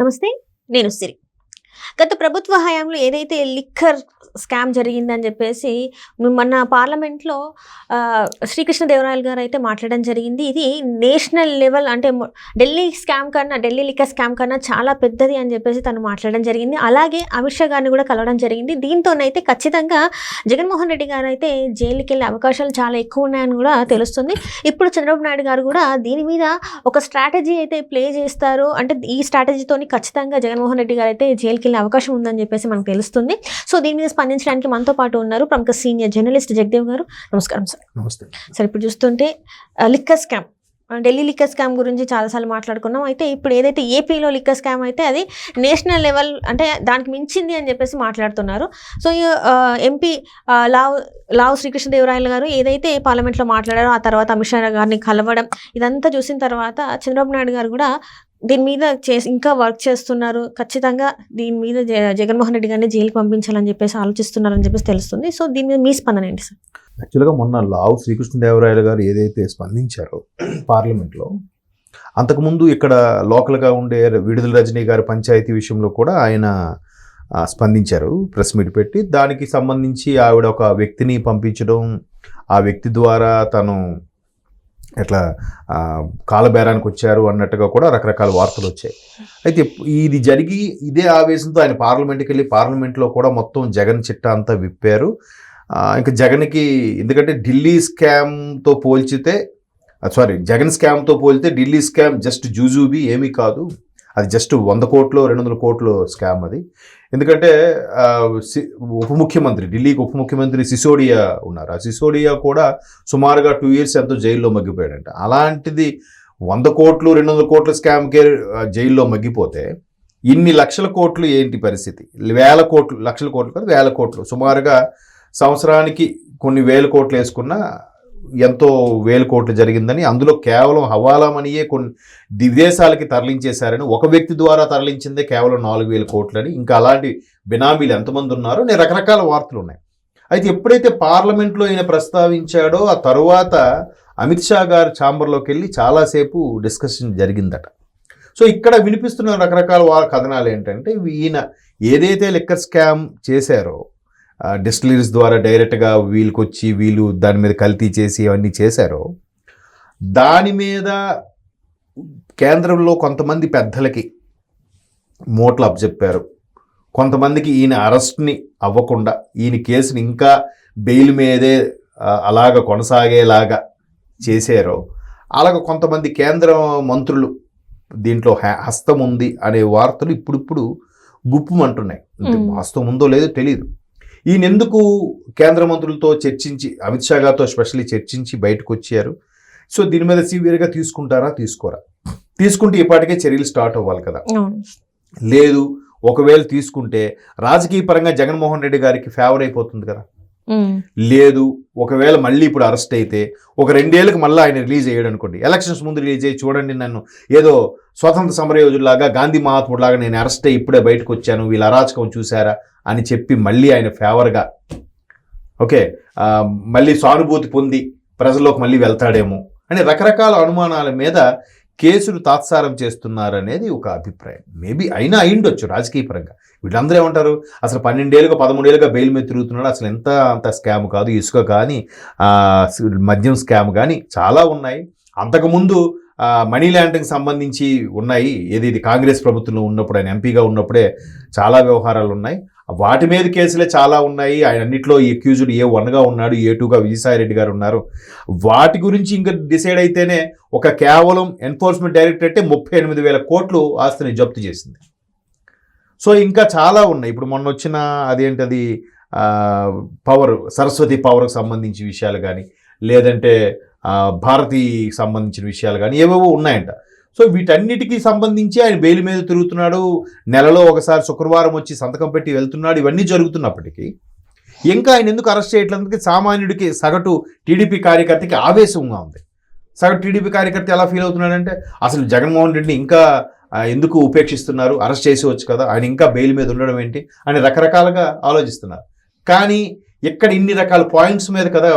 నమస్తే నేను సిరి. గత ప్రభుత్వ హయాంలో ఏదైతే లిక్కర్ స్కామ్ జరిగిందని చెప్పేసి మన పార్లమెంట్లో శ్రీకృష్ణదేవరాయలు గారు అయితే మాట్లాడడం జరిగింది. ఇది నేషనల్ లెవెల్ అంటే ఢిల్లీ స్కామ్ కన్నా ఢిల్లీ లిక్కర్ స్కామ్ కన్నా చాలా పెద్దది అని చెప్పేసి తను మాట్లాడడం జరిగింది. అలాగే అమిత్ షా గారిని కూడా కలవడం జరిగింది. దీంతోనైతే ఖచ్చితంగా జగన్మోహన్ రెడ్డి గారు అయితే జైలుకి వెళ్ళే అవకాశాలు చాలా ఎక్కువ ఉన్నాయని కూడా తెలుస్తుంది. ఇప్పుడు చంద్రబాబు నాయుడు గారు కూడా దీని మీద ఒక స్ట్రాటజీ అయితే ప్లే చేస్తారు. అంటే ఈ స్ట్రాటజీతోని ఖచ్చితంగా జగన్మోహన్ రెడ్డి గారు అయితే జైలుకి వెళ్ళే అవకాశం ఉందని చెప్పేసి మనకు తెలుస్తుంది. సో దీని మీద స్పందించడానికి మనతో పాటు ఉన్నారు ప్రముఖ సీనియర్ జర్నలిస్ట్ జగదేవ్ గారు. నమస్కారం సార్. నమస్తే. సార్ ఇప్పుడు చూస్తుంటే liquor scam Delhi liquor scam గురించి చాలాసార్లు మాట్లాడుకున్నాం. అయితే ఇప్పుడు ఏదైతే ఏపీలో లిక్కర్ స్కామ్ అయితే అది నేషనల్ లెవెల్ అంటే దానికి మించింది అని చెప్పేసి మాట్లాడుతున్నారు. సో ఎంపీ లావ్ లావ్ శ్రీకృష్ణదేవరాయలు గారు ఏదైతే పార్లమెంట్లో మాట్లాడారో ఆ తర్వాత అమిత్ షా గారిని కలవడం ఇదంతా చూసిన తర్వాత చంద్రబాబు నాయుడు గారు కూడా దీని మీద చేసి ఇంకా వర్క్ చేస్తున్నారు. ఖచ్చితంగా దీని మీద జ- జగన్మోహన్ రెడ్డి గారిని జైలుకి పంపించాలని చెప్పేసి ఆలోచిస్తున్నారని చెప్పేసి తెలుస్తుంది. సో దీని మీద మీ స్పందన ఏంటి సార్? యాక్చువల్గా మొన్న లావు శ్రీకృష్ణదేవరాయలు గారు ఏదైతే స్పందించారో పార్లమెంట్లో అంతకుముందు ఇక్కడ లోకల్గా ఉండే విడుదల రజనీ గారి పంచాయతీ విషయంలో కూడా ఆయన స్పందించారు. ప్రెస్ మీట్ పెట్టి దానికి సంబంధించి ఆవిడ ఒక వ్యక్తిని పంపించడం ఆ వ్యక్తి ద్వారా తను ఎట్లా కాలబేరానికి వచ్చారు అన్నట్టుగా కూడా రకరకాల వార్తలు వచ్చాయి. అయితే ఇది జరిగి ఇదే ఆవేశంతో ఆయన పార్లమెంట్కి వెళ్ళి పార్లమెంట్లో కూడా మొత్తం జగన్ చిట్టా అంతా విప్పారు. ఇంకా జగన్కి ఎందుకంటే ఢిల్లీ స్కామ్తో పోల్చితే సారీ జగన్ స్కామ్తో పోలితే ఢిల్లీ స్కామ్ జస్ట్ జూజూబీ ఏమీ కాదు. అది జస్ట్ వంద కోట్లు రెండు వందల కోట్లు స్కామ్ అది. ఎందుకంటే సి- ఉప ముఖ్యమంత్రి ఢిల్లీకి ఉప ముఖ్యమంత్రి సిసోడియా ఉన్నారు. ఆ సిసోడియా కూడా సుమారుగా టూ ఇయర్స్ ఎంతో జైల్లో మగ్గిపోయాడంట. అలాంటిది వంద కోట్లు రెండు వందల కోట్ల స్కామ్కే జైల్లో మగ్గిపోతే ఇన్ని లక్షల కోట్లు ఏంటి పరిస్థితి? వేల కోట్లు లక్షల కోట్లు కాదు వేల కోట్లు. సుమారుగా సంవత్సరానికి కొన్ని వేల కోట్లు వేసుకున్న ఎంతో వేల కోట్లు జరిగిందని అందులో కేవలం హవాలా మనీయే కొన్ని విదేశాలకి తరలించేశారని ఒక వ్యక్తి ద్వారా తరలించిందే కేవలం నాలుగు వేల కోట్లని. ఇంకా అలాంటి బినామీలు ఎంతమంది ఉన్నారో నేను రకరకాల వార్తలు ఉన్నాయి. అయితే ఎప్పుడైతే పార్లమెంట్లో ఈయన ప్రస్తావించాడో ఆ తరువాత అమిత్ షా గారు ఛాంబర్లోకి వెళ్ళి చాలాసేపు డిస్కషన్ జరిగిందట. సో ఇక్కడ వినిపిస్తున్న రకరకాల వా కథనాలు ఏంటంటే ఈయన ఏదైతే లిక్కర్ స్కామ్ చేశారో డిస్టిలరీస్ ద్వారా డైరెక్ట్గా వీళ్ళకి వచ్చి వీళ్ళు దాని మీద కల్తీ చేసి అవన్నీ చేశారో దాని మీద కేంద్రంలో కొంతమంది పెద్దలకి మోట్లు అప్పచెప్పారు కొంతమందికి ఈయన అరెస్ట్ని అవ్వకుండా ఈయన కేసుని ఇంకా బెయిల్ మీదే అలాగ కొనసాగేలాగా చేశారో అలాగ కొంతమంది కేంద్ర మంత్రులు దీంట్లో హస్తం ఉంది అనే వార్తలు ఇప్పుడిప్పుడు గుప్పుమంటున్నాయి. వాస్తవం ఉందో లేదో తెలియదు ఈయన ఎందుకు కేంద్ర మంత్రులతో చర్చించి అమిత్ షా గారితో స్పెషల్లీ చర్చించి బయటకు వచ్చారు సో దీని మీద సివియర్గా తీసుకుంటారా తీసుకోరా? తీసుకుంటే ఇప్పటికే చర్యలు స్టార్ట్ అవ్వాలి కదా. లేదు ఒకవేళ తీసుకుంటే రాజకీయ పరంగా జగన్మోహన్ రెడ్డి గారికి ఫేవర్ అయిపోతుంది కదా. లేదు ఒకవేళ మళ్ళీ ఇప్పుడు అరెస్ట్ అయితే ఒక రెండేళ్ళకి మళ్ళీ ఆయన రిలీజ్ అయ్యాడు అనుకోండి. ఎలక్షన్స్ ముందు రిలీజ్ అయ్యి చూడండి నన్ను. ఏదో స్వతంత్ర సమరయోధులాగా గాంధీ మహాత్ముడిలాగా నేను అరెస్ట్ అయ్యి ఇప్పుడే బయటకు వచ్చాను వీళ్ళ అరాచకం చూసారా అని చెప్పి మళ్ళీ ఆయన ఫేవర్గా ఓకే మళ్ళీ సానుభూతి పొంది ప్రజల్లోకి మళ్ళీ వెళ్తాడేమో అని రకరకాల అనుమానాల మీద కేసులు తాత్సారం చేస్తున్నారనేది ఒక అభిప్రాయం. మేబీ అయినా అయిండొచ్చు రాజకీయ పరంగా. వీళ్ళందరూ ఏమంటారు? అసలు పన్నెండేళ్ళుగా పదమూడేళ్ళుగా బెయిల్ మీద తిరుగుతున్నాడు. అసలు ఎంత అంత స్కామ్ కాదు ఇసుక కానీ మద్యం స్కామ్ కానీ చాలా ఉన్నాయి. అంతకుముందు మనీ ల్యాండరింగ్ సంబంధించి ఉన్నాయి. ఏది ఇది కాంగ్రెస్ ప్రభుత్వంలో ఉన్నప్పుడు ఆయన ఎంపీగా ఉన్నప్పుడే చాలా వ్యవహారాలు ఉన్నాయి. వాటి మీద కేసులే చాలా ఉన్నాయి. ఆయన అన్నింటిలో ఎక్యూజ్డ్ ఏ వన్గా ఉన్నాడు ఏ టూగా విజయసాయిరెడ్డి గారు ఉన్నారు. వాటి గురించి ఇంకా డిసైడ్ అయితేనే ఒక కేవలం ఎన్ఫోర్స్మెంట్ డైరెక్టరేటే ముప్పై ఎనిమిది వేల కోట్లు ఆస్తిని జప్తు చేసింది. సో ఇంకా చాలా ఉన్నాయి. ఇప్పుడు మొన్న వచ్చిన అదేంటది? పవర్ సరస్వతి పవర్కి సంబంధించి విషయాలు కానీ లేదంటే భారతికి సంబంధించిన విషయాలు కానీ ఏవేవో ఉన్నాయంట. సో వీటన్నిటికీ సంబంధించి ఆయన బెయిల్ మీద తిరుగుతున్నాడు. నెలలో ఒకసారి శుక్రవారం వచ్చి సంతకం పెట్టి వెళ్తున్నాడు. ఇవన్నీ జరుగుతున్నప్పటికీ ఇంకా ఆయన ఎందుకు అరెస్ట్ చేయట్లందుకు సామాన్యుడికి సగటు టీడీపీ కార్యకర్తకి ఆవేశంగా ఉంది. సగటు టీడీపీ కార్యకర్త ఎలా ఫీల్ అవుతున్నాడంటే అసలు జగన్మోహన్ రెడ్డిని ఇంకా ఎందుకు ఉపేక్షిస్తున్నారు? అరెస్ట్ చేసేవచ్చు కదా ఆయన ఇంకా బెయిల్ మీద ఉండడం ఏంటి అని రకరకాలుగా ఆలోచిస్తున్నారు. కానీ ఇక్కడ ఇన్ని రకాల పాయింట్స్ మీద కదా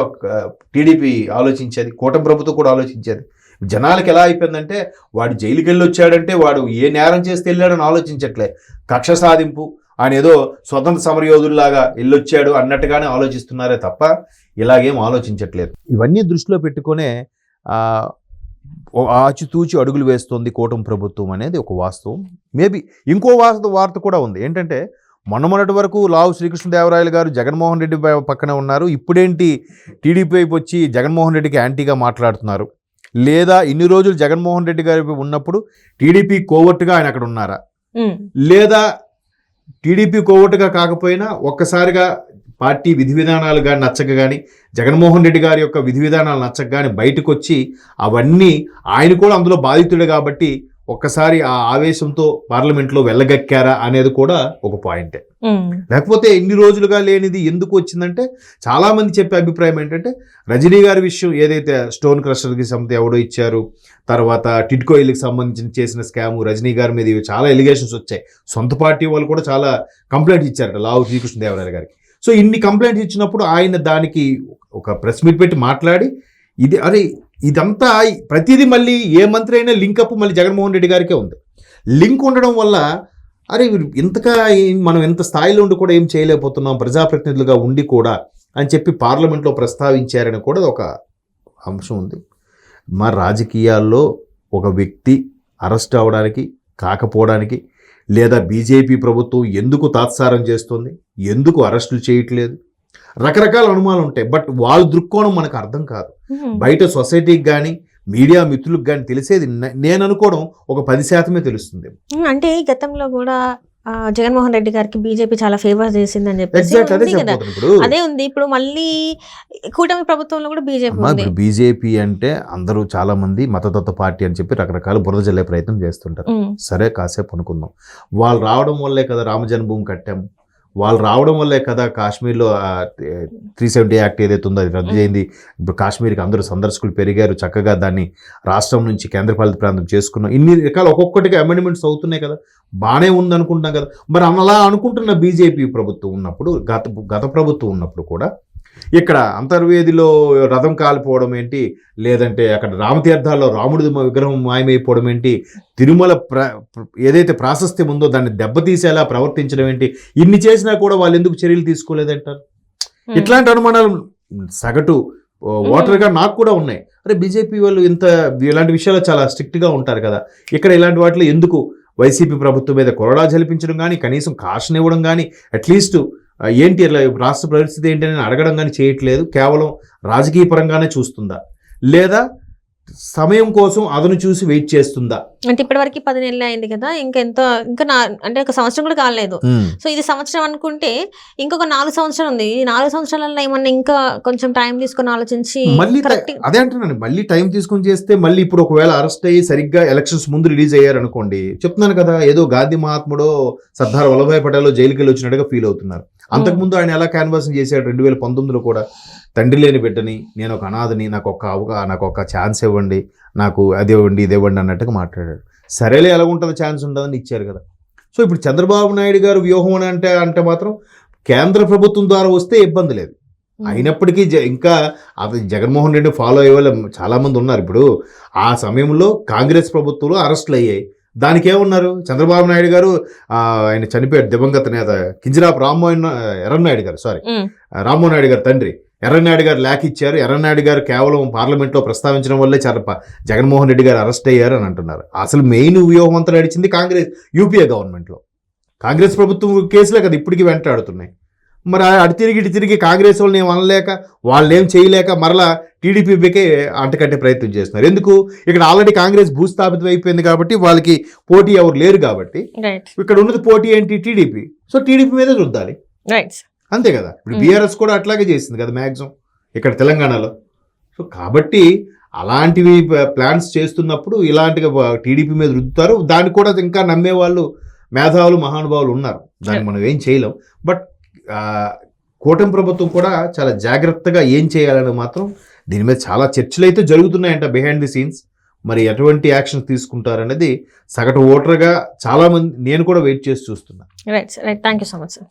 టీడీపీ ఆలోచించేది కూటమి ప్రభుత్వం కూడా ఆలోచించేది. జనాలకి ఎలా అయిపోయిందంటే వాడు జైలుకి వెళ్ళి వచ్చాడంటే వాడు ఏ నేరం చేస్తే వెళ్ళాడని ఆలోచించట్లే. కక్ష సాధింపు ఆయన ఏదో స్వతంత్ర సమరయోధుల్లాగా వెళ్ళొచ్చాడు అన్నట్టుగానే ఆలోచిస్తున్నారే తప్ప ఇలాగేం ఆలోచించట్లేదు. ఇవన్నీ దృష్టిలో పెట్టుకునే ఆచితూచి అడుగులు వేస్తోంది కూటమి ప్రభుత్వం అనేది ఒక వాస్తవం. మేబీ ఇంకో వార్త వార్త కూడా ఉంది. ఏంటంటే మొన్న మొన్నటి వరకు లావు శ్రీకృష్ణదేవరాయలు గారు జగన్మోహన్ రెడ్డి పక్కనే ఉన్నారు. ఇప్పుడేంటి టీడీపీ వైపు వచ్చి జగన్మోహన్ రెడ్డికి యాంటీగా మాట్లాడుతున్నారు? లేదా ఇన్ని రోజులు జగన్మోహన్ రెడ్డి గారి ఉన్నప్పుడు టీడీపీ కోవట్టుగా ఆయన అక్కడ ఉన్నారా? లేదా టీడీపీ కోవట్టుగా కాకపోయినా ఒక్కసారిగా పార్టీ విధి విధానాలు కానీ నచ్చక కానీ జగన్మోహన్ రెడ్డి గారి యొక్క విధి విధానాలు నచ్చక కానీ బయటకు వచ్చి అవన్నీ ఆయన కూడా అందులో బాధితుడే కాబట్టి ఒక్కసారి ఆ ఆవేశంతో పార్లమెంట్లో వెళ్ళగక్కారా అనేది కూడా ఒక పాయింటే. లేకపోతే ఎన్ని రోజులుగా లేనిది ఎందుకు వచ్చిందంటే చాలా మంది చెప్పే అభిప్రాయం ఏంటంటే రజనీ గారి విషయం ఏదైతే స్టోన్ క్రషర్కి సంబంధించి ఎవడో ఇచ్చారు తర్వాత టిడ్కో ఇల్లుకి సంబంధించిన చేసిన స్కాము రజనీ గారి మీద ఇవి చాలా ఎలిగేషన్స్ వచ్చాయి. సొంత పార్టీ వాళ్ళు కూడా చాలా కంప్లైంట్ ఇచ్చారట లావు శ్రీకృష్ణదేవరాయలు గారికి. సో ఇన్ని కంప్లైంట్స్ ఇచ్చినప్పుడు ఆయన దానికి ఒక ప్రెస్ మీట్ పెట్టి మాట్లాడి ఇది అరే ఇదంతా ప్రతిదీ మళ్ళీ ఏ మంత్రి అయినా అప్ మళ్ళీ జగన్మోహన్ రెడ్డి గారికే ఉంది. లింక్ ఉండడం వల్ల అరే వీరు ఇంతగా మనం ఎంత స్థాయిలో ఉండి కూడా ఏం చేయలేకపోతున్నాం ప్రజాప్రతినిధులుగా ఉండి కూడా అని చెప్పి పార్లమెంట్లో ప్రస్తావించారని కూడా ఒక అంశం ఉంది. మా రాజకీయాల్లో ఒక వ్యక్తి అరెస్ట్ అవడానికి కాకపోవడానికి లేదా బీజేపీ ప్రభుత్వం ఎందుకు తాత్సారం చేస్తుంది ఎందుకు అరెస్టులు చేయట్లేదు? రకరకాల అనుమానాలు ఉంటాయి. బట్ వాళ్ళ దృక్కోణం మనకు అర్థం కాదు. బయట సొసైటీకి కానీ మీడియా మిత్రులకు కానీ తెలిసేది నేను అనుకోవడం ఒక పది శాతమే తెలుస్తుంది. ఉమ్, అంటే గతంలో కూడా జగన్మోహన్ రెడ్డి గారికి బీజేపీ చాలా ఫేవర్ చేసిందని చెప్పేసి అదే ఉంది ఇప్పుడు. మళ్ళీ కూటమి ప్రభుత్వంలో కూడా బీజేపీ బీజేపీ అంటే అందరూ చాలా మంది మతతత్వ పార్టీ అని చెప్పి రకరకాల బురద జల్లే ప్రయత్నం చేస్తుంటారు. ఉమ్, సరే కాసేపు అనుకుందాం వాళ్ళు రావడం వల్లే కదా రామ జన్మభూమి కట్టాము వాళ్ళు రావడం వల్లే కదా కాశ్మీర్లో త్రీ సెవెంటీ యాక్ట్ ఏదైతే ఉందో అది రద్దు చేయింది. ఇప్పుడు కాశ్మీర్కి అందరూ సందర్శకులు పెరిగారు చక్కగా దాన్ని రాష్ట్రం నుంచి కేంద్రపాలిత ప్రాంతం చేసుకున్నాం. ఇన్ని రకాల ఒక్కొక్కటిగా అమెండ్మెంట్స్ అవుతున్నాయి కదా బాగానే ఉంది అనుకుంటున్నాం కదా. మరి అలా అనుకుంటున్న బీజేపీ ప్రభుత్వం ఉన్నప్పుడు గత గత ప్రభుత్వం ఉన్నప్పుడు కూడా ఇక్కడ అంతర్వేదిలో రథం కాలిపోవడం ఏంటి? లేదంటే అక్కడ రామతీర్థాల్లో రాముడి విగ్రహం మాయమైపోవడం ఏంటి? తిరుమల ప్ర ఏదైతే ప్రాశస్త్యం ఉందో దాన్ని దెబ్బతీసేలా ప్రవర్తించడం ఏంటి? ఇన్ని చేసినా కూడా వాళ్ళు ఎందుకు చర్యలు తీసుకోలేదంటారు. ఇట్లాంటి అనుమానాలు సగటు ఓటర్గా నాకు కూడా ఉన్నాయి. అరే బీజేపీ వాళ్ళు ఇంత ఇలాంటి విషయాలు చాలా స్ట్రిక్ట్గా ఉంటారు కదా. ఇక్కడ ఇలాంటి వాటిలో ఎందుకు వైసీపీ ప్రభుత్వం మీద కొరడా జలిపించడం కానీ కనీసం కాషన్ ఇవ్వడం కానీ అట్లీస్ట్ ఏంటి రాష్ట్ర పరిస్థితి ఏంటి అని అడగడం కానీ చేయట్లేదు కేవలం రాజకీయ పరంగానే చూస్తుందా? లేదా సమయం కోసం అదను చూసి వెయిట్ చేస్తుందా? అంటే ఇప్పటివరకు పది నెలలు అయింది కదా ఇంకా ఎంతో ఇంకా నా అంటే ఒక సంవత్సరం కూడా కాలేదు. సో ఇది సంవత్సరం అనుకుంటే ఇంకొక నాలుగు సంవత్సరాలు ఉంది. ఈ నాలుగు సంవత్సరాలలో ఏమన్నా ఇంకా కొంచెం టైం తీసుకొని ఆలోచించి మళ్ళీ అదే అంటున్నాను మళ్ళీ టైం తీసుకొని చేస్తే మళ్ళీ ఇప్పుడు ఒకవేళ అరెస్ట్ అయ్యి సరిగ్గా ఎలక్షన్స్ ముందు రిలీజ్ అయ్యారు అనుకోండి చెప్తున్నాను కదా ఏదో గాంధీ మహాత్ముడో సర్దార్ వల్లభాయ్ పటేల్ జైలుకి వెళ్ళి వచ్చినట్టుగా ఫీల్ అవుతున్నారు. అంతకుముందు ఆయన ఎలా క్యాన్వాసింగ్ చేశాడు? రెండు వేల పంతొమ్మిదిలో కూడా తండ్రి లేని బిడ్డని నేను ఒక అనాథని నాకు ఒక అవగా నాకు ఒక ఛాన్స్ ఇవ్వండి నాకు అది ఇవ్వండి ఇది ఇవ్వండి అన్నట్టుగా మాట్లాడాడు. సరేలే ఎలా ఉంటుంది ఛాన్స్ ఉండదని ఇచ్చారు కదా. సో ఇప్పుడు చంద్రబాబు నాయుడు గారు వ్యూహం అని అంటే అంటే మాత్రం కేంద్ర ప్రభుత్వం ద్వారా వస్తే ఇబ్బంది లేదు. అయినప్పటికీ జ- ఇంకా అది జగన్మోహన్ రెడ్డి ఫాలో అయ్యే వాళ్ళు చాలా మంది ఉన్నారు. ఇప్పుడు ఆ సమయంలో కాంగ్రెస్ ప్రభుత్వంలో అరెస్టులు అయ్యాయి. దానికి ఏమన్నారు? చంద్రబాబు నాయుడు గారు ఆయన చనిపోయాడు దివంగత నేత కింజరాపు రామ్మోహన్ ఎర్రన్నాయుడు గారు సారీ. రామ్మోహన్ నాయుడు గారు తండ్రి. ఎర్రన్నాయుడు గారు లేఖ ఇచ్చారు. ఎర్రన్నాయుడు గారు కేవలం పార్లమెంట్లో ప్రస్తావించడం వల్లే చాలా ప- జగన్మోహన్ రెడ్డి గారు అరెస్ట్ అయ్యారు అని అంటున్నారు. అసలు మెయిన్ వ్యూహం అంతా నడిచింది కాంగ్రెస్ యూపీఏ గవర్నమెంట్లో. కాంగ్రెస్ ప్రభుత్వం కేసులే కదా ఇప్పటికీ వెంటాడుతున్నాయి. మరి అటు తిరిగి ఇటు తిరిగి కాంగ్రెస్ వాళ్ళని ఏం అనలేక వాళ్ళు ఏం చేయలేక మరలా టీడీపీకే అంటకట్టే ప్రయత్నం చేస్తున్నారు. ఎందుకు? ఇక్కడ ఆల్రెడీ కాంగ్రెస్ భూస్థాపితం అయిపోయింది కాబట్టి వాళ్ళకి పోటీ ఎవరు లేరు కాబట్టి. ఇక్కడ ఉన్నది పోటీ ఏంటి? టీడీపీ. సో టీడీపీ మీదే రుద్దాలి. రైట్ అంతే కదా. ఇప్పుడు. బీఆర్ఎస్ కూడా అట్లాగే చేసింది కదా మ్యాక్సిమం ఇక్కడ తెలంగాణలో. సో కాబట్టి అలాంటివి ప్లాన్స్ చేస్తున్నప్పుడు ఇలాంటివి టీడీపీ మీద రుద్దుతారు. దాన్ని కూడా ఇంకా నమ్మే వాళ్ళు మేధావులు మహానుభావులు ఉన్నారు. దాన్ని మనం ఏం చేయలేం. బట్ కూటమి ప్రభుత్వం కూడా చాలా జాగ్రత్తగా ఏం చేయాలని మాత్రం దీని మీద చాలా చర్చలు అయితే జరుగుతున్నాయంట బిహైండ్ ది సీన్స్ మరి ఎటువంటి యాక్షన్ తీసుకుంటారనేది సగటు ఓటర్గా చాలా మంది నేను కూడా వెయిట్ చేసి చూస్తున్నా. Right right thank you so much sir.